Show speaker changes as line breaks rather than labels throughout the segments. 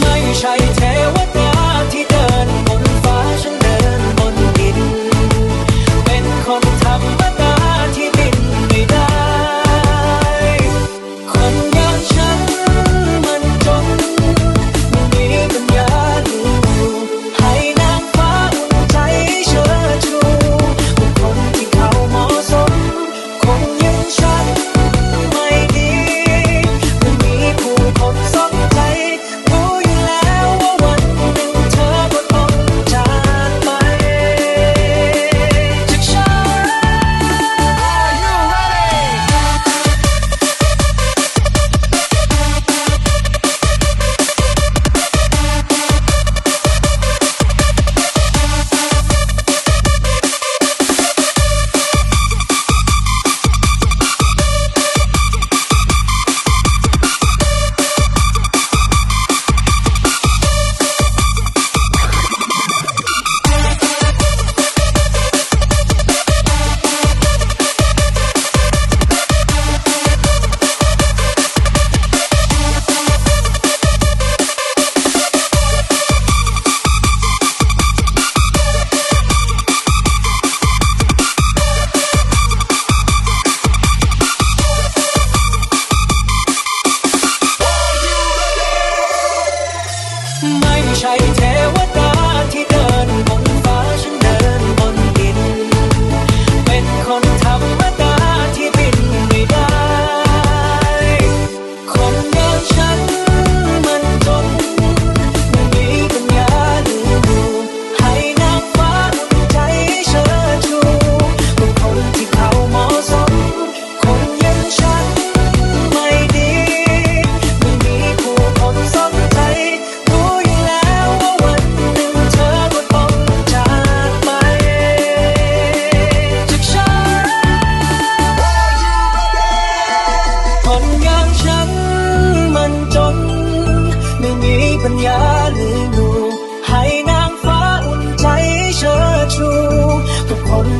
ไม่ใช่เทวดา wish I.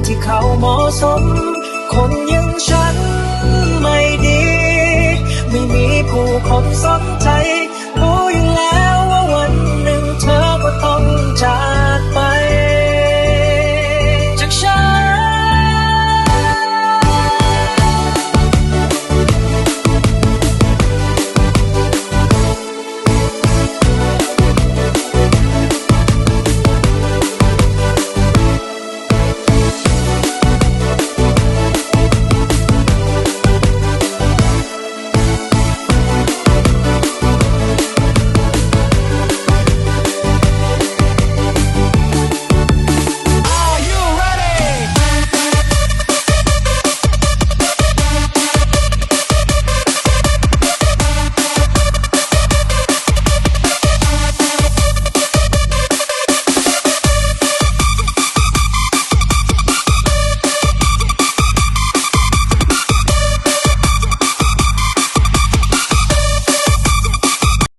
ที่เขาเหมาะสม คนอย่างฉันไม่ดี ไม่มีผู้คนสนใจ